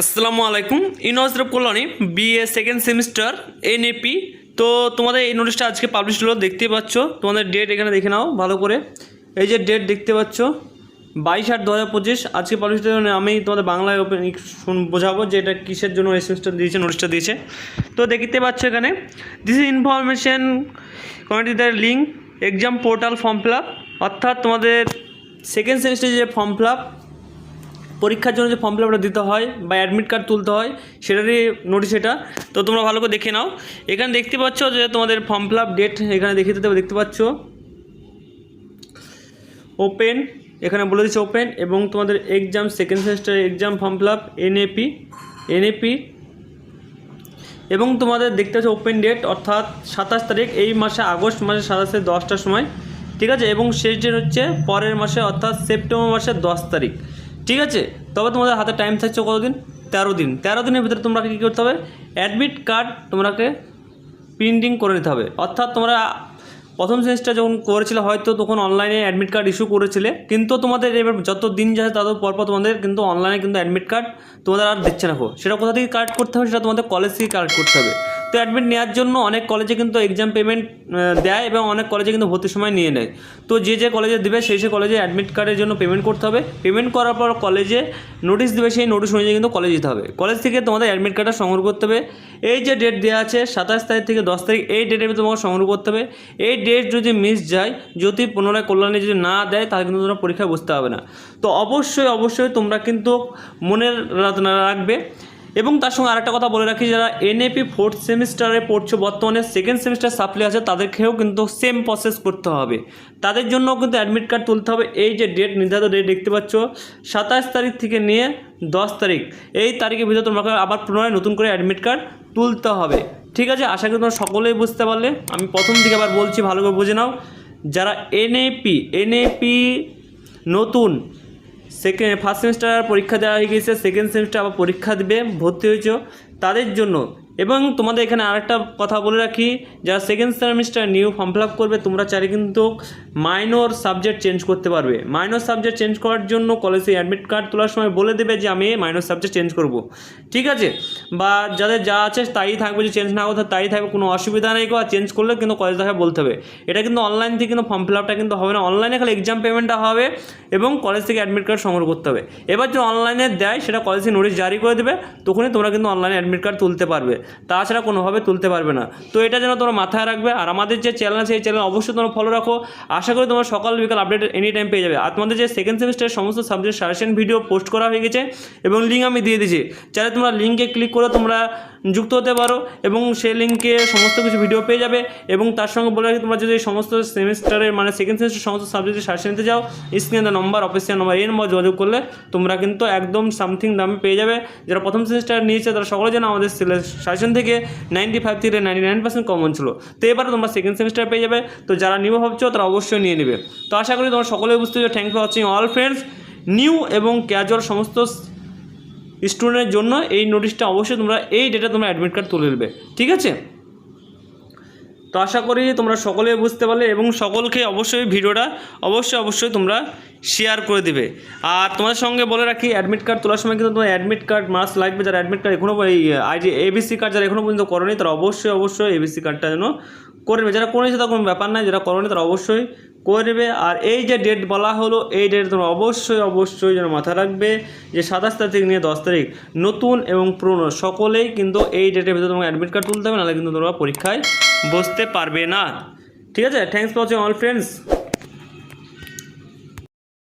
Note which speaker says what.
Speaker 1: আসসালামু আলাইকুম university Kalyani BA second semester NEP তো তোমাদের এই নোটিশটা আজকে পাবলিশ হলো দেখতে পাচ্ছ, তোমাদের ডেট এখানে দেখে নাও, ভালো করে। এই যে ডেট দেখতে পাচ্ছ, বাইশ আট দু হাজার পঁচিশ, আজকে পাবলিশ আমি তোমাদের বাংলায় ওপেন বোঝাবো যে এটা কিসের জন্য এই সেমিস্টার দিয়েছে নোটিশটা দিয়েছে। তো দেখতে পাচ্ছ এখানে this is information the link exam portal form fill up অর্থাৎ তোমাদের সেকেন্ড সেমিস্টারে যে ফর্ম ফিল আপ পরীক্ষার জন্য যে ফর্ম ফিল আপটা দিতে হয় বা অ্যাডমিট কার্ড তুলতে হয়, সেটারই নোটিশ এটা। তো তোমরা ভালো করে দেখে নাও। এখানে দেখতে পাচ্ছ যে তোমাদের ফর্ম ফিল ডেট এখানে দেখিয়ে দিতে দেখতে পাচ্ছ? ওপেন এখানে বলে দিচ্ছে ওপেন এবং তোমাদের exam second semester exam form fill up NEP NEP এবং তোমাদের দেখতে পাচ্ছ ওপেন ডেট অর্থাৎ সাতাশ তারিখ, এই মাসে আগস্ট মাসে সাতাশে দশটার সময়। ঠিক আছে? এবং শেষ ডেট হচ্ছে পরের মাসে, অর্থাৎ সেপ্টেম্বর মাসের দশ তারিখ। ঠিক আছে? তবে তোমাদের হাতে টাইম থাকছে কতদিন? তেরো দিন। তেরো দিনের ভিতরে তোমাকে কী করতে হবে? অ্যাডমিট কার্ড তোমাকে প্রিন্টিং করে নিতে হবে। অর্থাৎ তোমরা প্রথম সেমিস্টার যখন করেছিলে, হয়তো তখন অনলাইনে অ্যাডমিট কার্ড ইস্যু করেছিলে। কিন্তু তোমাদের এবার যত দিন যাচ্ছে, তত পরপর তোমাদের কিন্তু অনলাইনে কিন্তু অ্যাডমিট কার্ড তোমাদের আর দিচ্ছে না। সেটা কোথা থেকে কালেক্ট করতে হবে? সেটা তোমাদের কলেজ থেকে কালেক্ট করতে হবে। তো অ্যাডমিট নেওয়ার জন্য অনেক কলেজে কিন্তু এক্সাম পেমেন্ট দেয় এবং অনেক কলেজে কিন্তু ভর্তির সময় নিয়ে নেয়। তো যে যে কলেজে দেবে, সেই সেই কলেজে অ্যাডমিট কার্ডের জন্য পেমেন্ট করতে হবে। পেমেন্ট করার পর কলেজে নোটিশ দেবে, সেই নোটিশ অনুযায়ী কিন্তু কলেজ যেতে হবে। কলেজ থেকে তোমাদের অ্যাডমিট কার্ডটা সংগ্রহ করতে হবে। এই যে ডেট দেওয়া আছে, সাতাশ তারিখ থেকে দশ তারিখ, এই ডেটের ভিতরে তোমাকে সংগ্রহ করতে হবে। এই ডেট যদি মিস যায়, যদি পুনরায় কল্যাণে যদি না দেয়, তাহলে কিন্তু তোমরা পরীক্ষায় বসতে হবে না। তো অবশ্যই অবশ্যই তোমরা কিন্তু মনে রাখবে। এবং তার সঙ্গে আরেকটা কথা বলে রাখি, যারা এনএপি ফোর্থ সেমিস্টারে পড়ছে, বর্তমানে সেকেন্ড সেমিস্টার সাপ্লি আছে, তাদেরকেও কিন্তু সেম প্রসেস করতে হবে। তাদের জন্য কিন্তু অ্যাডমিট কার্ড তুলতে হবে। এই যে ডেট নির্ধারিত ডেট দেখতে পাচ্ছ, সাতাশ তারিখ থেকে নিয়ে দশ তারিখ। এই তারিখের ভিতরে তোমাকে আবার পুনরায় নতুন করে অ্যাডমিট কার্ড তুলতে হবে। ঠিক আছে? আশা করি তোমরা সকলেই বুঝতে পারলে। আমি প্রথম থেকে আবার বলছি, ভালো করে বুঝে নাও। যারা এনএপি এনএপি নতুন সেকেন্ড ফার্স্ট সেমিস্টার পরীক্ষা দেওয়া হয়ে গেছে। সেকেন্ড সেমিস্টার আবার পরীক্ষা দেবে, ভর্তি হয়েছ। তাদের জন্য এবং তোমাদের এখানে আরেকটা কথা বলে রাখি যারা second semester new form fill করবে, তোমরা চাইলে কিন্তু মাইনর সাবজেক্ট চেঞ্জ করতে পারবে। মাইনর সাবজেক্ট চেঞ্জ করার জন্য কলেজে অ্যাডমিট কার্ড তোলার সময় বলে দেবে যে, আমি মাইনর সাবজেক্ট চেঞ্জ করব। ঠিক আছে? বা যাদের যা আছে, তাই থাকবে যে চেঞ্জ না করতে তাই থাকবে, কোনো অসুবিধা নেই বা চেঞ্জ করলে কিন্তু কলেজ থেকে বলতে হবে। এটা কিন্তু অনলাইন থেকে কিন্তু ফর্ম ফিল আপটা কিন্তু হবে না। অনলাইনে খালি এক্সাম পেমেন্টটা হবে এবং কলেজ থেকে অ্যাডমিট কার্ড সংগ্রহ করতে হবে। এবার যদি অনলাইনে দেয়, সেটা কলেজে নোটিশ জারি করে দেবে, তখনই তোমরা কিন্তু অনলাইনে অ্যাডমিট কার্ড তুলতে পারবে। তাছাড়া কোনোভাবে তুলতে পারবে না। তো এটা যেন তোমরা মাথায় রাখবে। আর আমাদের যে চ্যানেল আছে, এই চ্যানেল অবশ্যই তোমরা ফলো রাখো। আশা করি তোমরা সকাল বিকাল আপডেট এনি টাইম পেয়ে যাবে। আর তোমাদের যে সেকেন্ড সেমিস্টারের সমস্ত সাবজেক্ট সাজেশন ভিডিও পোস্ট করা হয়ে গেছে এবং লিঙ্ক আমি দিয়ে দিয়েছি। চাইলে তোমরা লিঙ্কে ক্লিক করে তোমরা যুক্ত হতে পারো এবং সেই লিঙ্কে সমস্ত কিছু ভিডিও পেয়ে যাবে এবং তার সঙ্গে বলে রাখি, তোমরা যদি সমস্ত সেমিস্টারের মানে সেকেন্ড সেমিস্টার সমস্ত সাবজেক্টের সাজেশন নিতে যাও স্ক্রিনে নম্বর অফিসিয়াল নম্বর এই নম্বর যোগাযোগ করলে তোমরা কিন্তু একদম সামথিং দামে পেয়ে যাবে। যারা প্রথম সেমিস্টার নিয়েছে, তারা সকলে যেন আমাদের সাজেশন থেকে নাইনটি ফাইভ থেকে নাইনটি নাইন পার্সেন্ট কমন ছিল। তো এবারে তোমরা সেকেন্ড সেমিস্টার পেয়ে যাবে। তো যারা নিউ ভাবছ, তারা অবশ্যই নিয়ে নেবে। তো আশা করি তোমরা সকলে বুঝতে পারছ। Thank for watching all friends new এবং ক্যাজুয়াল সমস্ত স্টুডেন্টের জন্য এই নোটিশটা অবশ্যই তোমরা, এই ডেটা তোমরা অ্যাডমিট কার্ড তুলে নেবে। ঠিক আছে? তো আশা করি তোমরা সকলে বুঝতে পারলে এবং সকলকে অবশ্যই ভিডিওটা অবশ্যই অবশ্যই তোমরা শেয়ার করে দেবে। আর তোমাদের সঙ্গে বলে রাখি অ্যাডমিট কার্ড তোলার সময় কিন্তু তোমার অ্যাডমিট কার্ড মাস্ট লাগবে। যারা অ্যাডমিট কার্ড এখনও এই আইডি এবিসি কার্ড যারা এখনও পর্যন্ত করেনি, তারা অবশ্যই অবশ্যই এবিসি কার্ডটা যেন করে নেবে। যারা করেছে তার কোনো ব্যাপার নাই যারা করেনি তারা অবশ্যই করে নেবে। আর এই যে ডেট বলা হলো, এই ডেট তোমরা অবশ্যই অবশ্যই যেন মাথায় রাখবে যে সাতাশ তারিখ নিয়ে দশ তারিখ নতুন এবং পুরনো। সকলেই কিন্তু এই ডেটের ভিতরে তোমাকে অ্যাডমিট কার্ড তুলতে হবে, নাহলে কিন্তু তোমরা পরীক্ষায় বসতে পারবে না। ঠিক আছে? Thanks for watching all friends